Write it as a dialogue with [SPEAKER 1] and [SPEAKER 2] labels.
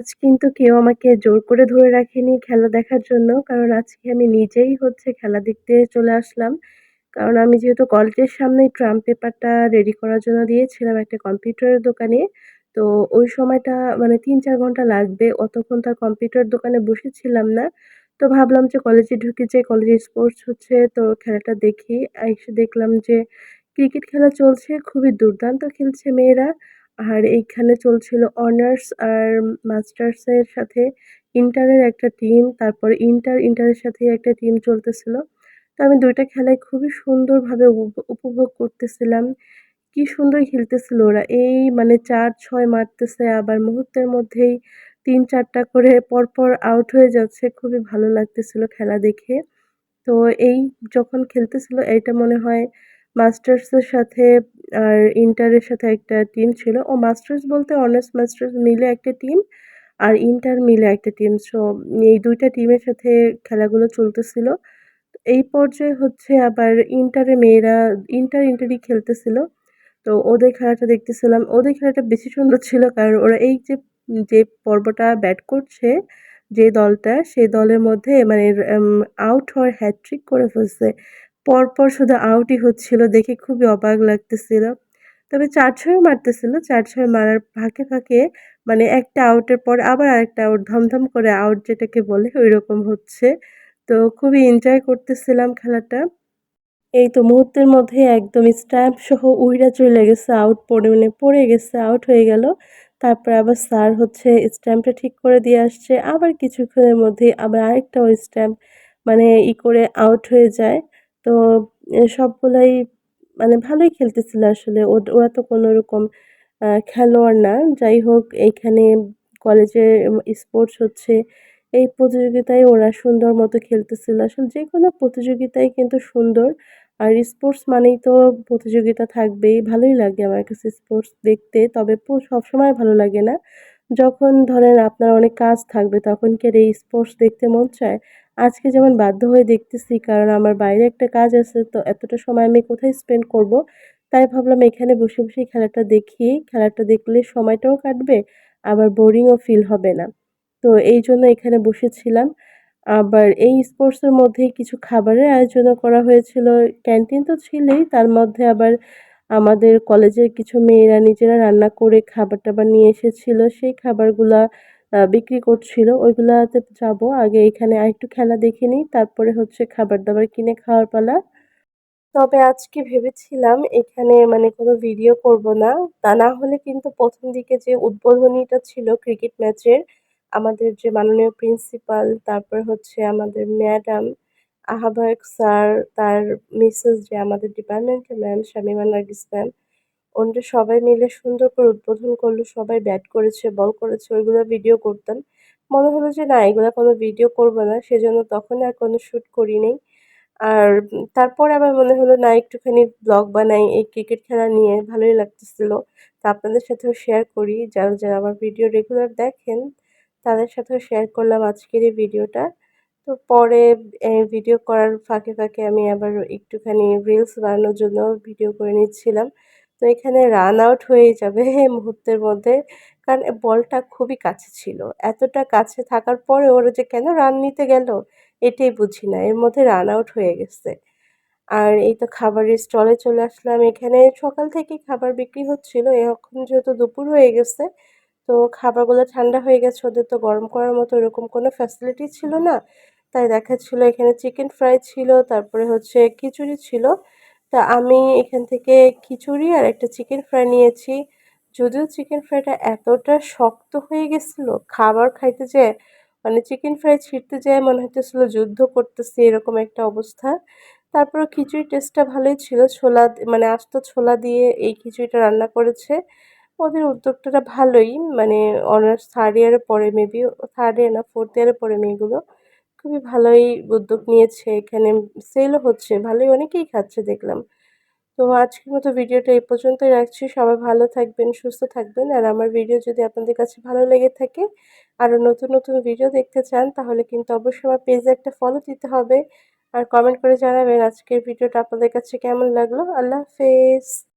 [SPEAKER 1] আজ কিন্তু কেউ আমাকে জোর করে ধরে রাখেনি খেলা দেখার জন্য। কারণ আজকে আমি নিজেই হচ্ছে খেলা দেখতে চলে আসলাম। কারণ আমি যেহেতু কলেজের সামনেই ট্রাম পেপারটা রেডি করার জন্য দিয়েছিলাম একটা কম্পিউটারের দোকানে। তো ওই সময়টা মানে ৩-৪ ঘণ্টা লাগবে। অতক্ষণ তার কম্পিউটার দোকানে বসেছিলাম না। তো ভাবলাম যে কলেজে ঢুকে যে কলেজে স্পোর্টস হচ্ছে তো খেলাটা দেখি। এসে দেখলাম যে ক্রিকেট খেলা চলছে, খুবই দুর্দান্ত খেলছে মেয়েরা। আর এইখানে চলছিল অনার্স আর মাস্টার্সের সাথে ইন্টারের একটা টিম, তারপরে ইন্টার, ইন্টারের সাথে একটা টিম চলতেছিল। তো আমি ২ টা খেলাই খুবই সুন্দরভাবে উপ উপভোগ করতেছিলাম। কি সুন্দর খেলতেছিল ওরা। এই মানে ৪-৬ মারতেছে আবার মুহূর্তের মধ্যেই ৩-৪ টা করে পরপর আউট হয়ে যাচ্ছে। খুবই ভালো লাগতেছিল খেলা দেখে। তো এই যখন খেলতেছিল এইটা মনে হয় মাস্টার্সের সাথে আর ইন্টারের সাথে একটা টিম ছিল। ও মাস্টার্স বলতে অনার্স মাস্টার্স মিলে একটা টিম আর ইন্টার মিলে একটা টিম। সো এই দুইটা টিমের সাথে খেলাগুলো চলতেছিল। এই পর্যায়ে হচ্ছে আবার ইন্টারে মেয়েরা ইন্টার, ইন্টারই খেলতেছিল। তো ওদের খেলাটা দেখতেছিলাম। ওদের খেলাটা বেশি সুন্দর ছিল কারণ ওরা এই যে, যে পর্বটা ব্যাট করছে যে দলটা, সেই দলের মধ্যে মানে আউট হওয়ার হ্যাট্রিক করে ফেলছে। পরপর শুধু আউটই হচ্ছিল দেখে খুবই অবাক লাগতেছিল। তবে ৪-৬ ও মারতেছিল। ৪-৬ মারার ফাঁকে, ফাঁকে মানে একটা আউটের পর আবার আরেকটা আউট ধমধম করে আউট যেটাকে বলে ওই রকম হচ্ছে। তো খুবই এনজয় করতেছিলাম খেলাটা। এই তো মুহূর্তের মধ্যে একদম স্ট্যাম্প সহ উইড়া চলে গেছে আউট পড়ে মানে পড়ে গেছে আউট হয়ে গেল। তারপরে আবার স্যার হচ্ছে স্ট্যাম্পটা ঠিক করে দিয়ে আসছে। আবার কিছুক্ষণের মধ্যেই আবার আরেকটা ওই স্ট্যাম্প মানে ই করে আউট হয়ে যায়। তো সবগুলাই মানে ভালোই খেলতেছিল আসলে। ওরা তো কোনরকম আ, খেলোয়াড় না। যাই হোক, এইখানে কলেজে স্পোর্টস হচ্ছে। এই প্রতিযোগিতায় ওরা সুন্দর মতো খেলতেছিল। আসলে যে কোনো প্রতিযোগিতাই কিন্তু সুন্দর। আর স্পোর্টস মানেই তো প্রতিযোগিতা থাকবেই। ভালোই লাগে আমার কাছে স্পোর্টস দেখতে। তবে সবসময় ভালো লাগে না। যখন ধরেন আপনার অনেক কাজ থাকবে, তখন কি এই স্পোর্টস দেখতে মন চায়? আজকে যেমন বাধ্য হয়ে দেখতেছি কারণ আমার বাইরে একটা কাজ আছে। তো এতটা সময় আমি কোথায় স্পেন্ড করব? তাই ভাবলাম এখানে বসে, বসেই খেলাটা দেখি। খেলাটা দেখলে সময়টাও কাটবে, আবার বোরিংও ফিল হবে না। তো এই জন্য এখানে বসেছিলাম। আবার এই স্পোর্টসের মধ্যেই কিছু খাবারের আয়োজনও করা হয়েছিল। ক্যান্টিন তো ছিলই, তার মধ্যে আবার আমাদের কলেজের কিছু মেয়েরা নিজেরা রান্না করে খাবার-টাবার নিয়ে এসেছিল। সেই খাবারগুলা বিক্রি করছিল। ওইগুলাতে যাব। আগে এখানে আরেকটু খেলা দেখে নিই। তারপরে হচ্ছে খাবার-দাবার কিনে খাওয়ার পালা। তবে আজকে ভেবেছিলাম এখানে মানে কোনো ভিডিও করব না। তা না হলে কিন্তু প্রথম দিকে যে উদ্বোধনীটা ছিল ক্রিকেট ম্যাচের, আমাদের যে মাননীয় প্রিন্সিপাল, তারপর হচ্ছে আমাদের ম্যাডাম, আহ্বায়ক স্যার, তার মিসেস যে আমাদের ডিপার্টমেন্টের ম্যাম শামীমা নার্গিস ম্যাম, ওনারা সবাই মিলে সুন্দর করে উদ্বোধন করল। সবাই ব্যাট করেছে, বল করেছে, ওইগুলো ভিডিও করতাম। মনে হলো যে না এগুলো কোনো ভিডিও করব না। সেজন্য তখন আর কোনো শ্যুট করি নাই। আর তারপরে আবার মনে হলো না একটুখানি ব্লগ বানাই এই ক্রিকেট খেলা নিয়ে ভালোই লাগতেছিল। তো আপনাদের সাথেও শেয়ার করি। যারা, যারা আমার ভিডিও রেগুলার দেখেন তাদের সাথেও শেয়ার করলাম আজকের এই ভিডিওটা। তো পরে ভিডিও করার ফাঁকে, ফাঁকে আমি আবার একটুখানি রিলস বানানোর জন্য ভিডিও করে নিচ্ছিলাম। তো এখানে রান আউট হয়েই যাবে মুহূর্তের মধ্যে। কারণ বলটা খুবই কাছে ছিল। এতটা কাছে থাকার পরে ওরা যে কেন রান নিতে গেল? এটাই বুঝি না। এর মধ্যে রান আউট হয়ে গেছে। আর এই তো খাবারের স্টলে চলে আসলাম। এখানে সকাল থেকেই খাবার বিক্রি হচ্ছিল। এখন যেহেতু দুপুর হয়ে গেছে, তো খাবারগুলো ঠান্ডা হয়ে গেছে। ওদের তো গরম করার মতো ওরকম কোনো ফ্যাসিলিটি ছিল না। তাই দেখাচ্ছিল এখানে চিকেন ফ্রাই ছিল, তারপরে হচ্ছে খিচুড়ি ছিল। তা আমি এখান থেকে খিচুড়ি আর একটা চিকেন ফ্রাই নিয়েছি। যদিও চিকেন ফ্রাইটা এতটা শক্ত হয়ে গেছিল, খাবার খাইতে যেয়ে মানে চিকেন ফ্রাই ছিঁড়তে যায় মনে হইতেছিল যুদ্ধ করতেছি এরকম একটা অবস্থা। তারপরেও খিচুড়ির টেস্টটা ভালোই ছিল। ছোলা মানে আস্ত ছোলা দিয়ে এই খিচুড়িটা রান্না করেছে। ওদের উদ্যোগটা ভালোই মানে অনার্স থার্ড ইয়ারে পড়ে মেবি থার্ড ইয়ার না ফোর্থ ইয়ারে পড়ে মেয়েগুলো। খুবই ভালোই উদ্যোগ নিয়েছে। এখানে সেলও হচ্ছে। ভালোই অনেকেই খাচ্ছে দেখলাম। তো আজকের মতো ভিডিওটা এই পর্যন্তই রাখছি। সবাই ভালো থাকবেন, সুস্থ থাকবেন। আর আমার ভিডিও যদি আপনাদের কাছে ভালো লেগে থাকে, আরও নতুন, নতুন ভিডিও দেখতে চান তাহলে কিন্তু অবশ্যই আমার পেজে একটা ফলো দিতে হবে। আর কমেন্ট করে জানাবেন আজকের ভিডিওটা আপনাদের কাছে কেমন লাগল। আল্লাহ হাফেজ।